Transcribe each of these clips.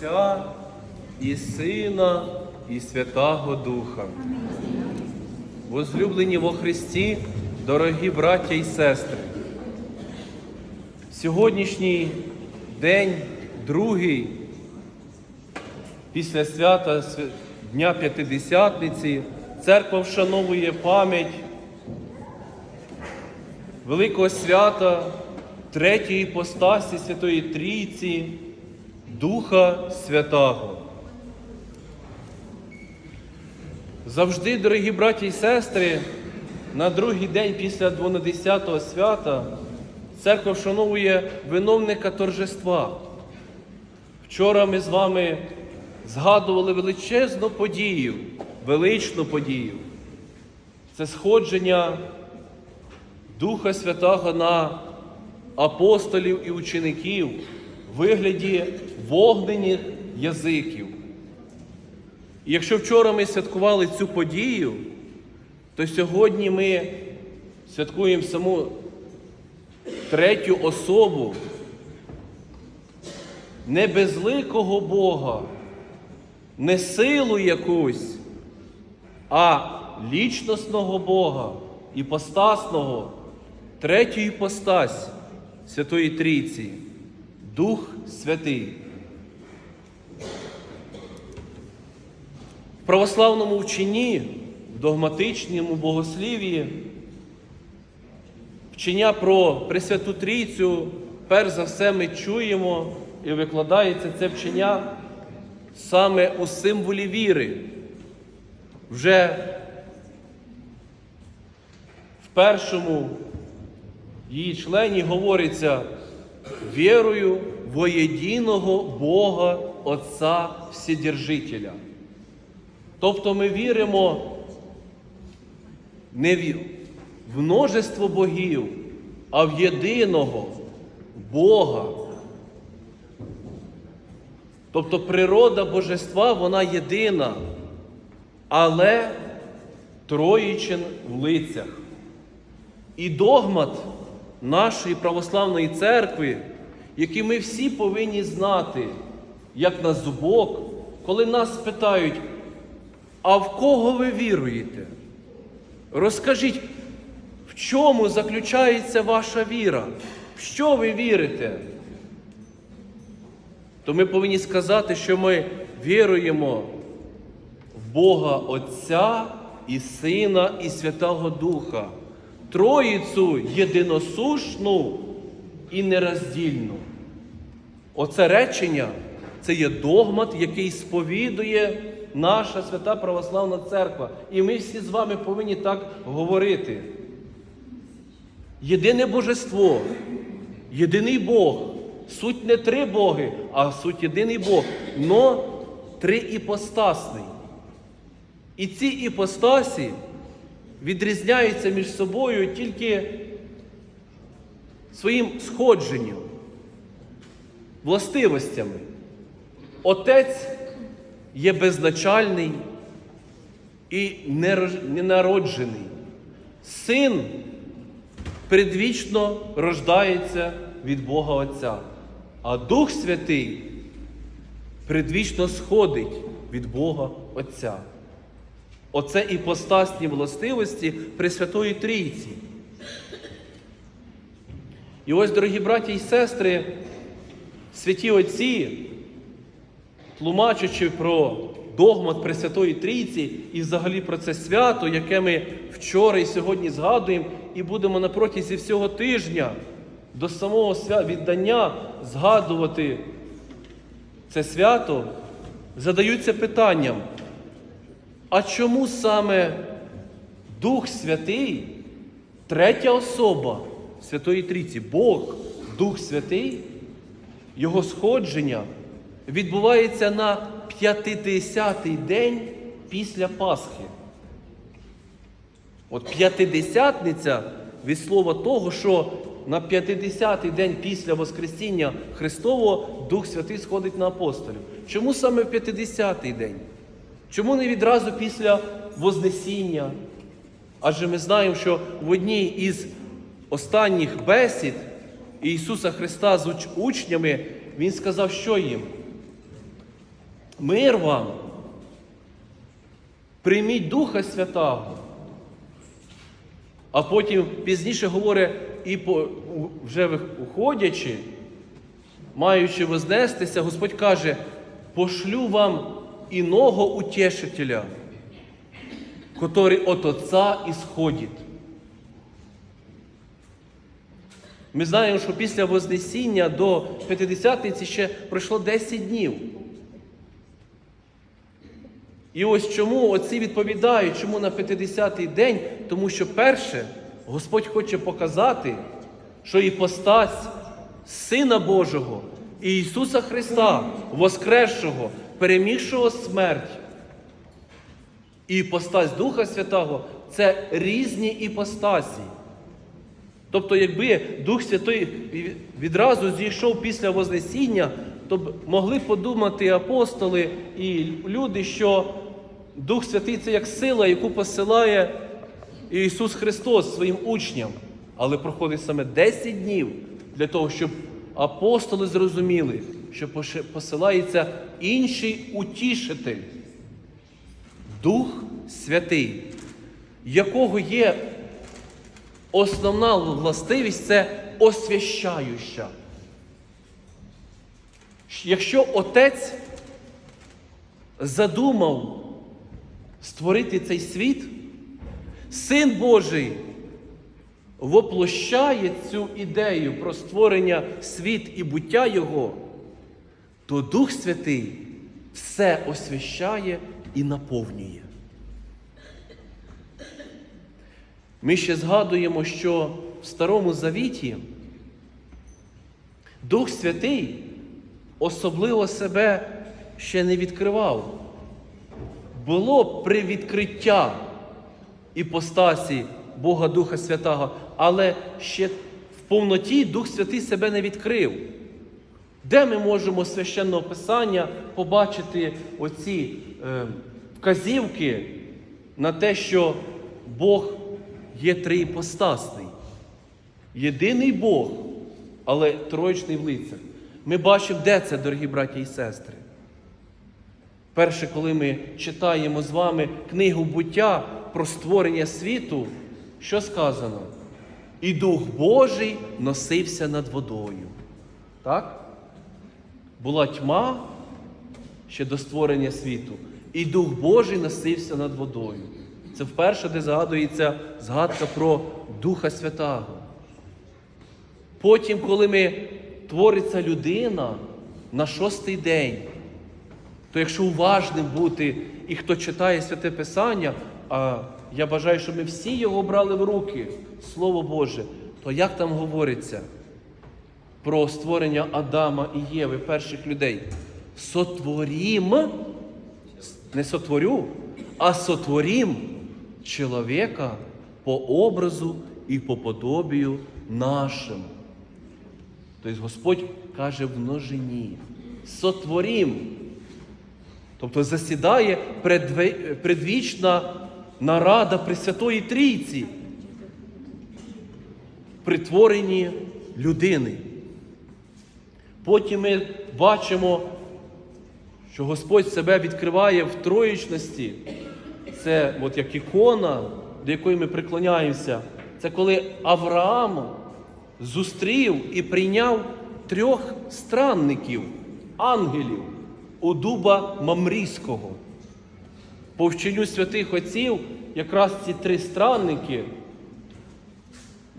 Отця і Сина, і Святого Духа. Возлюблені во Христі, дорогі браття і сестри. Сьогоднішній день, другий, після свята Дня П'ятидесятниці, церква вшановує пам'ять великого свята третьої постасі Святої Трійці, Духа Святого. Завжди, дорогі браті і сестри, на другий день після 12-го свята церква вшановує виновника торжества. Вчора ми з вами згадували величезну подію, величну подію. Це сходження Духа Святого на апостолів і учеників вигляді вогнених язиків. І якщо вчора ми святкували цю подію, то сьогодні ми святкуємо саму третю особу не безликого Бога, не силу якусь, а лічностного Бога, іпостасного, третю іпостась Святої Трійці, Дух Святий. В православному вченні, в догматичному богослів'ї, вчення про Пресвяту Трійцю, перш за все, ми чуємо і викладається це вчення саме у символі віри. Вже в першому її члені говориться вірою во єдиного Бога Отця Вседержителя. Тобто ми віримо не в в множество богів, а в єдиного Бога. Тобто природа божества, вона єдина, але троїчин в лицях. І догмат нашої православної церкви, який ми всі повинні знати, як на зубок, коли нас питають, а в кого ви віруєте? Розкажіть, в чому заключається ваша віра? В що ви вірите? То ми повинні сказати, що ми віруємо в Бога Отця і Сина, і Святого Духа, Троїцю єдиносушну і нероздільну. Оце речення це є догмат, який сповідує наша свята православна церква. І ми всі з вами повинні так говорити. Єдине божество, єдиний Бог. Суть не три Боги, а суть єдиний Бог, но триіпостасний. І ці іпостасі відрізняються між собою тільки своїм сходженням, властивостями. Отець є безначальний і ненароджений. Син предвічно рождається від Бога Отця, а Дух Святий предвічно сходить від Бога Отця. Оце іпостасні властивості Пресвятої Трійці. І ось, дорогі браті і сестри, святі Отці, тлумачачи про догмат Пресвятої Трійці і взагалі про це свято, яке ми вчора і сьогодні згадуємо, і будемо на протязі всього тижня до самого віддання згадувати це свято, задаються питанням, а чому саме Дух Святий, третя особа Святої Трійці, Бог, Дух Святий, Його сходження відбувається на 50-й день після Пасхи. От п'ятидесятниця від слова того, що на 50-й день після Воскресіння Христового Дух Святий сходить на апостолів. Чому саме в 50-й день? Чому не відразу після Вознесіння? Адже ми знаємо, що в одній із останніх бесід Ісуса Христа з учнями Він сказав, що їм? Мир вам. Прийміть Духа Святого. А потім пізніше говорить, і по, вже уходячи, маючи вознестися, Господь каже, пошлю вам іного утешителя, который от Отца исходит. Ми знаємо, що після Вознесіння до П'ятидесятниці ще пройшло 10 днів. І ось чому отці відповідають, чому на 50-й день, тому що перше, Господь хоче показати, що іпостась Сина Божого і Ісуса Христа, Воскресшого, перемігшого смерть, і іпостась Духа Святого це різні іпостасі. Тобто, якби Дух Святий відразу зійшов після Вознесіння, то б могли подумати апостоли і люди, що Дух Святий це як сила, яку посилає Ісус Христос своїм учням. Але проходить саме 10 днів для того, щоб апостоли зрозуміли, що посилається інший утішитель, Дух Святий, якого є Основна властивість це освящающа. Якщо Отець задумав створити цей світ, Син Божий воплощає цю ідею про створення світ і буття Його, то Дух Святий все освящає і наповнює. Ми ще згадуємо, що в Старому Завіті Дух Святий особливо себе ще не відкривав. Було привідкриття іпостасі Бога Духа Святого, але ще в повноті Дух Святий себе не відкрив. Де ми можемо священного Писання побачити оці е, вказівки на те, що Бог є триіпостасний. Єдиний Бог, але троєчний в лицях. Ми бачимо, де це, дорогі браті і сестри. Перше, коли ми читаємо з вами книгу буття про створення світу, що сказано? І Дух Божий носився над водою. Так? Була тьма ще до створення світу. І Дух Божий носився над водою. Це вперше, де згадується згадка про Духа Святого. Потім, коли ми твориться людина на шостий день, то якщо уважним бути і хто читає Святе Писання, а я бажаю, щоб ми всі його брали в руки, Слово Боже, то як там говориться про створення Адама і Єви, перших людей? Сотворім, не сотворю, а сотворім чоловіка по образу і по подобію нашому. Тобто Господь каже в множині. Сотворім. Тобто засідає предвічна нарада Пресвятої Трійці при творенні людини. Потім ми бачимо, що Господь себе відкриває в троєчності. Це от як ікона, до якої ми приклоняємося. Це коли Авраам зустрів і прийняв трьох странників, ангелів у дуба Мамрійського. По вченню святих отців, якраз ці три странники,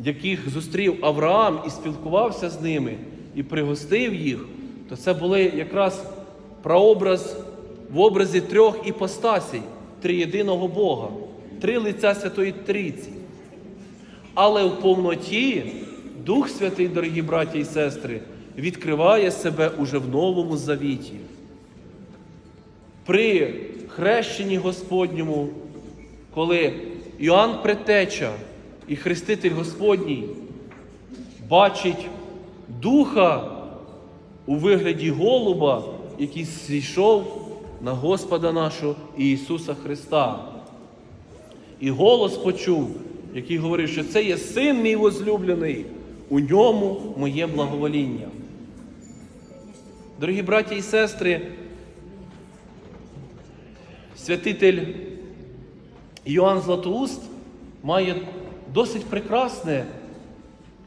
яких зустрів Авраам і спілкувався з ними, і пригостив їх, то це були якраз прообраз в образі трьох іпостасій триєдиного Бога, три лиця Святої Трійці. Але в повноті Дух Святий, дорогі браті і сестри, відкриває себе уже в Новому Завіті. При хрещенні Господньому, коли Іоанн Претеча і Хреститель Господній бачить Духа у вигляді голуба, який зійшов на Господа нашого Ісуса Христа. І голос почув, який говорив, що це є син мій возлюблений, у ньому моє благовоління. Дорогі браті і сестри, святитель Йоанн Златоуст має досить прекрасне,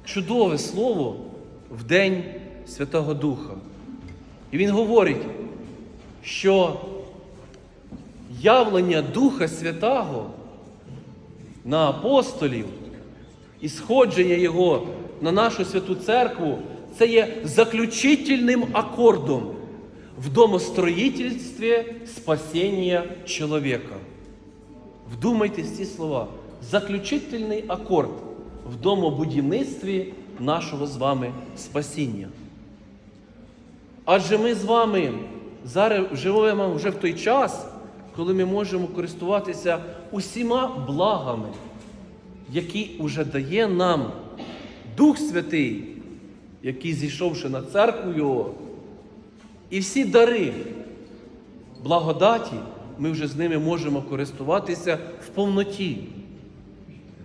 чудове слово в День Святого Духа. І він говорить, що явлення Духа Святого на апостолів і сходження Його на нашу святу церкву це є заключительним акордом в домостроїтельстві спасіння чоловіка. Вдумайтесь ці слова. Заключительний акорд в домобудівництві нашого з вами спасіння. Адже ми з вами зараз живемо вже в той час, коли ми можемо користуватися усіма благами, які уже дає нам Дух Святий, який зійшовши на церкву Його, і всі дари благодаті, ми вже з ними можемо користуватися в повноті.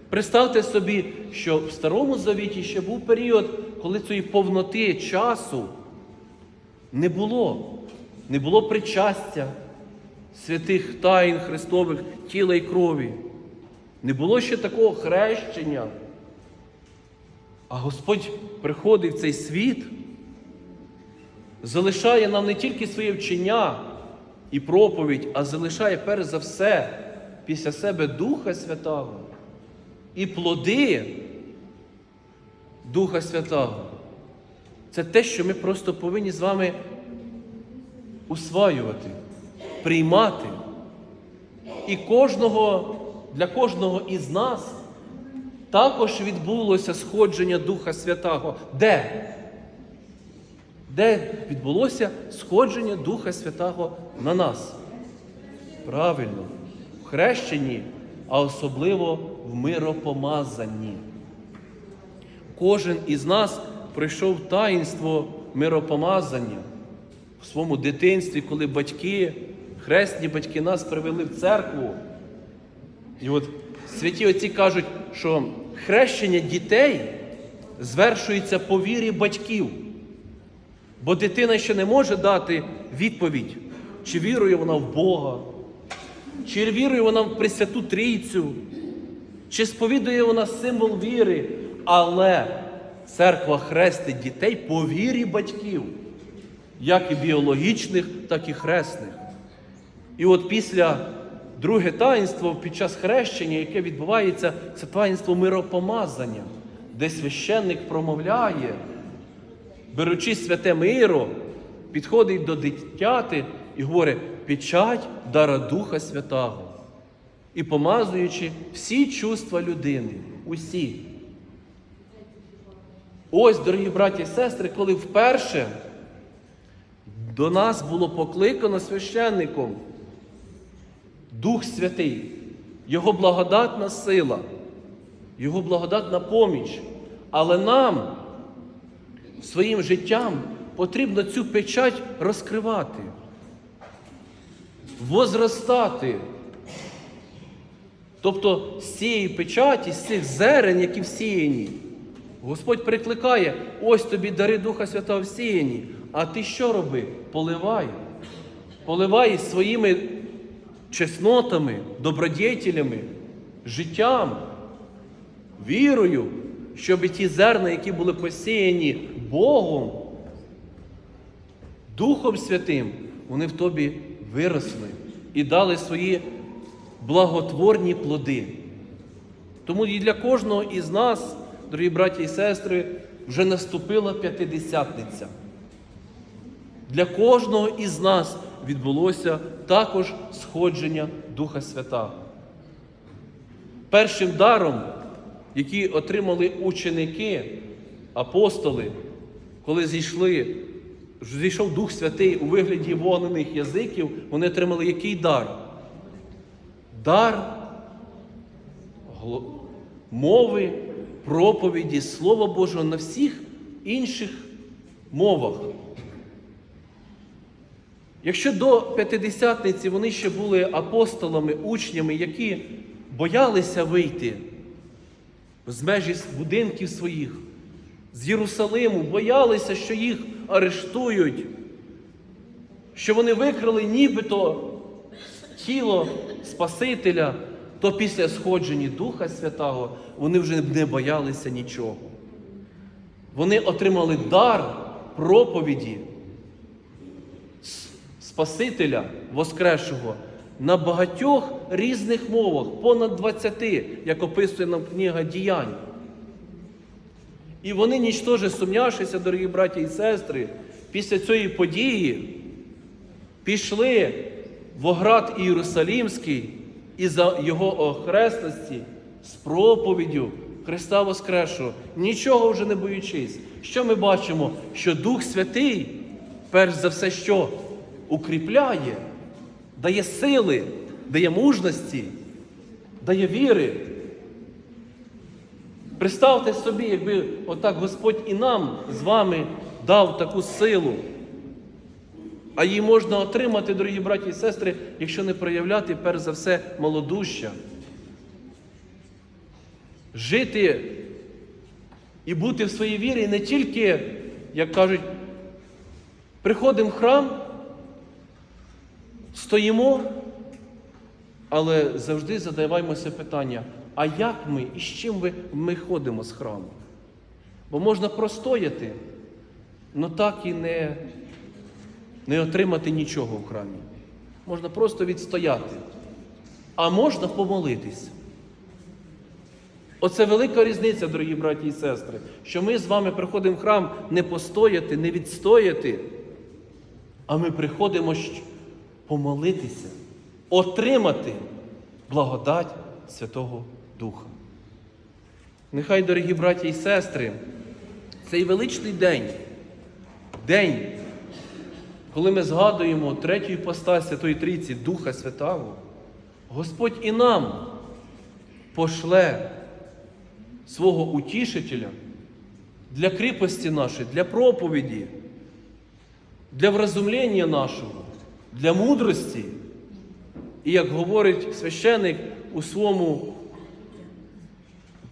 Представте собі, що в Старому Завіті ще був період, коли цієї повноти часу не було. Не було причастя святих тайн Христових тіла і крові. Не було ще такого хрещення. А Господь приходить в цей світ, залишає нам не тільки своє вчення і проповідь, а залишає перш за все після себе Духа Святого і плоди Духа Святого. Це те, що ми просто повинні з вами усваювати, приймати. І кожного, для кожного із нас також відбулося сходження Духа Святого. Де? Де відбулося сходження Духа Святого на нас? Правильно, в хрещенні, а особливо в миропомазанні. Кожен із нас пройшов таїнство миропомазання в своєму дитинстві, коли батьки, хресні батьки нас привели в церкву. І от святі отці кажуть, що хрещення дітей звершується по вірі батьків. Бо дитина ще не може дати відповідь, чи вірує вона в Бога, чи вірує вона в Пресвяту Трійцю, чи сповідує вона символ віри, але церква хрестить дітей по вірі батьків, як і біологічних, так і хресних. І от після друге таїнство під час хрещення, яке відбувається, це таїнство миропомазання, де священник промовляє, беручи святе миро, підходить до дитяти і говорить печать дара Духа Святого. І помазуючи всі чувства людини, усі. Ось, дорогі браті і сестри, коли вперше до нас було покликано священником Дух Святий, Його благодатна сила, Його благодатна поміч. Але нам своїм життям потрібно цю печать розкривати, возростати. Тобто з цієї печаті, з цих зерен, які всіяні, Господь прикликає, ось тобі дари Духа Святого всіяні. А ти що роби? Поливай. Поливай своїми чеснотами, добродетелями, життям, вірою, щоб ті зерна, які були посіяні Богом, Духом Святим, вони в тобі виросли і дали свої благотворні плоди. Тому і для кожного із нас, дорогі браті і сестри, вже наступила п'ятидесятниця. Для кожного із нас відбулося також сходження Духа Святого. Першим даром, який отримали ученики, апостоли, коли зійшли, зійшов Дух Святий у вигляді вогнених язиків, вони отримали який дар? Дар мови, проповіді, Слова Божого на всіх інших мовах. Якщо до п'ятидесятниці вони ще були апостолами, учнями, які боялися вийти з межі будинків своїх, з Єрусалиму, боялися, що їх арештують, що вони викрали нібито тіло Спасителя, то після сходження Духа Святого вони вже не боялися нічого. Вони отримали дар проповіді Спасителя Воскресшого на багатьох різних мовах, понад 20, як описує нам книга діянь. І вони, нічтоже сумнявшися, дорогі браті і сестри, після цієї події пішли в оград Ієрусалімський і за його охресності з проповіддю Христа Воскресшого, нічого вже не боючись. Що ми бачимо? Що Дух Святий, перш за все, що укріпляє, дає сили, дає мужності, дає віри. Представте собі, якби отак Господь і нам з вами дав таку силу. А її можна отримати, дорогі браті і сестри, якщо не проявляти, перш за все, малодуща. Жити і бути в своїй вірі не тільки, як кажуть, приходимо в храм, стоїмо, але завжди задаваємося питання, а як ми і з чим ви- ми ходимо з храму? Бо можна простояти, але так і не, не отримати нічого в храмі. Можна просто відстояти, а можна помолитись. Оце велика різниця, дорогі браті і сестри, що ми з вами приходимо в храм не постояти, не відстояти, а ми приходимо помолитися, отримати благодать Святого Духа. Нехай, дорогі браті і сестри, цей величний день, день, коли ми згадуємо третю іпостась Святої Трійці Духа Святого, Господь і нам пошле свого утішителя для кріпості нашої, для проповіді, для вразумлення нашого, для мудрості. І як говорить священик у своєму,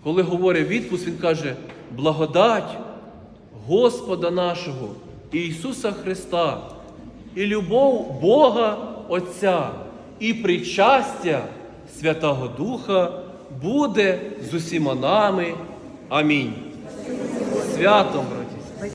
коли говорить відпуск, він каже, благодать Господа нашого Ісуса Христа і любов Бога Отця і причастя Святого Духа буде з усіма нами. Амінь. Святом,